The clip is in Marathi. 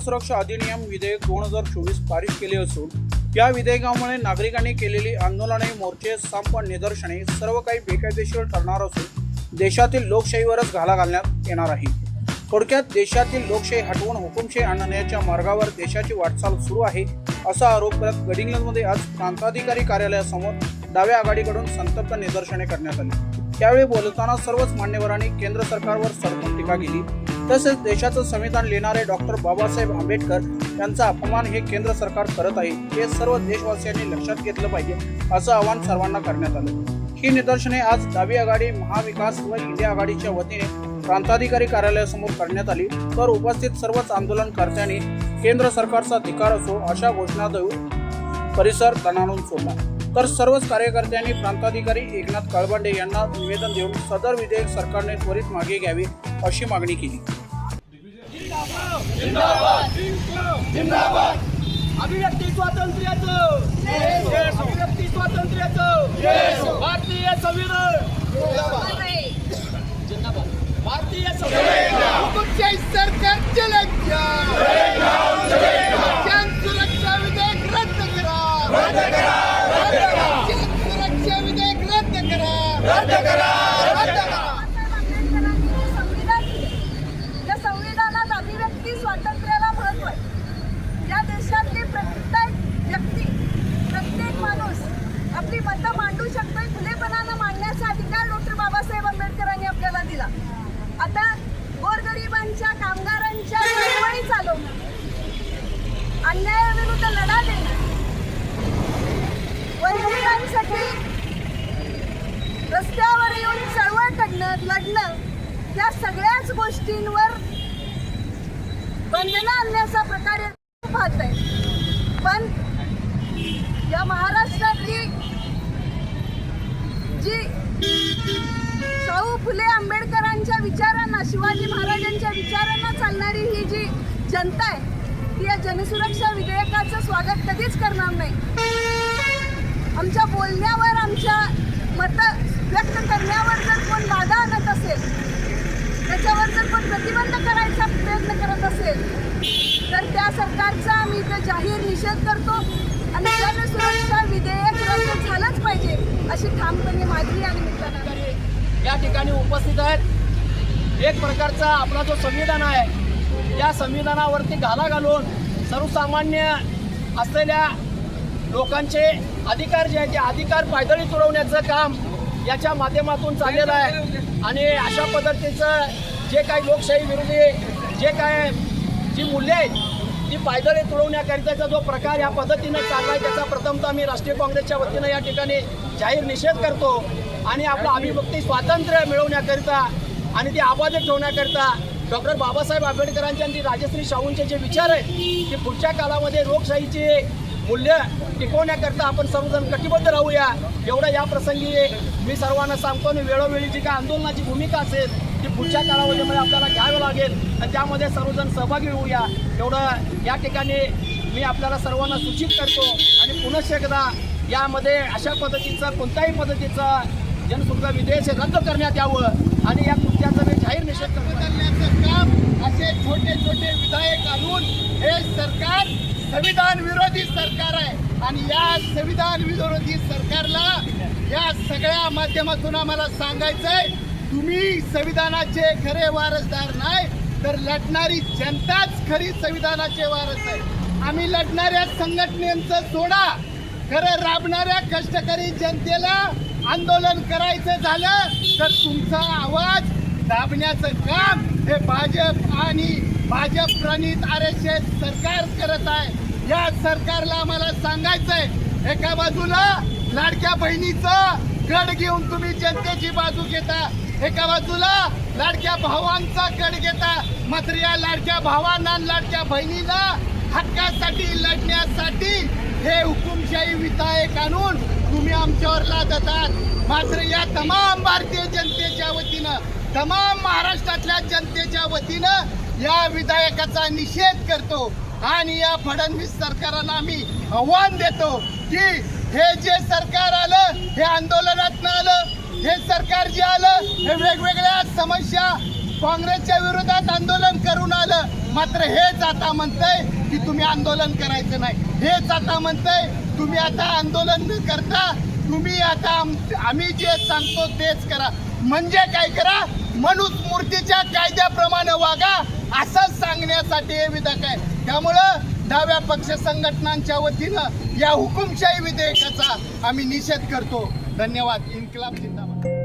सुरक्षा अधिनियम विधेयक दोन हजार चोवीस पारित केले असून या विधेयकामुळे नागरिकांनी केलेली आंदोलने मोर्चे संप निदर्शने सर्व काही बेकायदेशीर ठरणार असून देशातील लोकशाहीवरच घाला घालण्यात येणार आहे. थोडक्यात देशातील लोकशाही हटवून हुकुमशाही आणण्याच्या मार्गावर देशाची वाटचाल सुरू आहे असा आरोप करत गडिंग्लजमध्ये आज प्रांताधिकारी कार्यालयासमोर डाव्या आघाडीकडून संतप्त निदर्शने करण्यात आली. त्यावेळी बोलताना सर्वच मान्यवरांनी केंद्र सरकारवर सरकून टीका केली. तसेच देशाचं संविधान लिहिणारे डॉक्टर बाबासाहेब आंबेडकर यांचा अपमान हे केंद्र सरकार करत आहे. हे सर्व देशवासियांनी लक्षात घेतलं पाहिजे असं आवाहन सर्वांना करण्यात आलं. ही निदर्शने आज डावी आघाडी महाविकास व इंडिया आघाडीच्या वतीने प्रांताधिकारी कार्यालयासमोर करण्यात आली. तर उपस्थित सर्वच आंदोलनकर्त्यांनी केंद्र सरकारचा धिकार असो अशा घोषणा देऊन परिसर दणाणून सोडला. तर सर्वच कार्यकर्त्यांनी प्रांताधिकारी एकनाथ कळबंडे यांना निवेदन देऊन सदर विधेयक सरकारने त्वरित मागे घ्यावी अशी मागणी केली. अभिव्यक्ती स्वातंत्र्याचं. अभिव्यक्ती स्वातंत्र्याचं. भारतीय संविधान भारतीय संविधान हुकुमशाही सरकारचे लक्ष जन सुरक्षा विधेयक रद्द करा जन सुरक्षा विधेयक रद्द करा रद्द करा रद्द करा आंबेडकरांनी जे संविधान लिहिले त्या संविधानात अभिव्यक्ती स्वातंत्र्याला महत्त्व आहे या देशातली प्रत्येक व्यक्ती प्रत्येक माणूस आपली मतं मांडू शकतोय खुलेपणानं मांडण्याचा अधिकार डॉक्टर बाबासाहेब आंबेडकरांनी आपल्याला दिला आता गोरगरिबांच्या कामगारांच्या चळवळी चालवणं अन्यायाविरुद्ध लढा देणं वंचितांसाठी रस्त्यावर येऊन चळवळ करणं लढणं या सगळ्याच गोष्टींवर बंधनं आणण्याचा प्रकार पाहत आहे. पण या महाराष्ट्रातली जी शाहू फुले आंबेडकरांच्या विचारांना शिवाजी महाराजांच्या विचारांना चालणारी ही जी जनता आहे ती या जनसुरक्षा विधेयकाचं स्वागत कधीच करणार नाही. आमच्या बोलण्यावर जाहीर निषेध करतो आणि जनसुरक्षा विधेयक रद्द झालंच पाहिजे अशी ठामपणे मागणी या निमित्तानं या ठिकाणी उपस्थित आहेत. एक प्रकारचा आपला जो संविधान आहे या संविधानावरती घाला घालून सर्वसामान्य असलेल्या लोकांचे अधिकार जे आहेत ते अधिकार पायदळी तुडवण्याचं काम याच्या माध्यमातून चाललेलं आहे. आणि अशा पद्धतीचं जे काही लोकशाही विरोधी जे काय जी मूल्य आहेत ती पायदळे तुडवण्याकरिताचा जो प्रकार या पद्धतीनं चालला आहे त्याचा प्रथमतः आम्ही राष्ट्रीय काँग्रेसच्या वतीनं या ठिकाणी जाहीर निषेध करतो आणि आपलं अभिव्यक्ती स्वातंत्र्य मिळवण्याकरिता आणि ते अबाधित ठेवण्याकरिता डॉक्टर बाबासाहेब आंबेडकरांचे आणि राजश्री शाहूंचे जे विचार आहेत ते पुढच्या काळामध्ये लोकशाहीचे मूल्य टिकवण्याकरता आपण सर्वजण कटिबद्ध राहूया. एवढं या प्रसंगी मी सर्वांना सांगतो आणि वेळोवेळी जी काय आंदोलनाची भूमिका असेल ती पुढच्या कालावधीमध्ये आपल्याला घ्यावं लागेल. आणि त्यामध्ये सर्वजण सहभागी होऊया. एवढं या ठिकाणी मी आपल्याला सर्वांना सूचित करतो. आणि पुनश्च एकदा यामध्ये अशा पद्धतीचं कोणत्याही पद्धतीचं जनसुविधा विधेयक हे रद्द करण्यात यावं. आणि या कृत्याचा मी जाहीर निषेध करतो बदलण्याचं काम असे छोटे छोटे विधायक आणून हे सरकार संविधान विरोधी सरकार आहे. आणि या संविधान विरोधी सरकारला या सगळ्या माध्यमातून आम्हाला सांगायचंय तुम्ही संविधानाचे खरे वारसदार नाही तर लढणारी जनताच खरी संविधानाचे वारस आहे. आम्ही लढणाऱ्या संघटनेचं सोडा. खरं राबणाऱ्या कष्टकरी जनतेला आंदोलन करायचं झालं तर तुमचा आवाज दाबण्याचं काम हे भाजप आणि भाजप प्रणित आर एस एस सरकार करत आहे. या सरकारला आम्हाला सांगायचंय एका बाजूला लाडक्या बहिणीचं गड घेऊन तुम्ही जनतेची बाजू घेता एका बाजूला लाडक्या भावांचा गड घेता मात्र या लाडक्या भावांना लाडक्या बहिणीला हक्कासाठी लढण्यासाठी हे हुकुमशाही विधायक आणून तुम्ही आमच्यावर लादतात. मात्र या तमाम भारतीय जनतेच्या वतीनं तमाम महाराष्ट्रातल्या जनतेच्या वतीनं या विधायकाचा निषेध करतो आणि या फडणवीस सरकारांना आम्ही आव्हान देतो की हे जे सरकार आलं हे आंदोलनात आलं हे सरकार जे आलं हे वेगवेगळ्या समस्या काँग्रेसच्या विरोधात आंदोलन करून आलं. मात्र हेच आता म्हणतंय की तुम्ही आंदोलन करायचं नाही. हेच आता म्हणतंय तुम्ही आता आंदोलन न करता तुम्ही आता आम्ही जे सांगतो तेच करा. म्हणजे काय करा? मनुस्मृतीच्या कायद्याप्रमाणे वागा असं सांगण्यासाठी हे विधेयक आहे. त्यामुळं डाव्या पक्ष संघटनांच्या वतीनं या हुकुमशाही विधेयकाचा आम्ही निषेध करतो. धन्यवाद. इन्कलाब जिंदाबाद.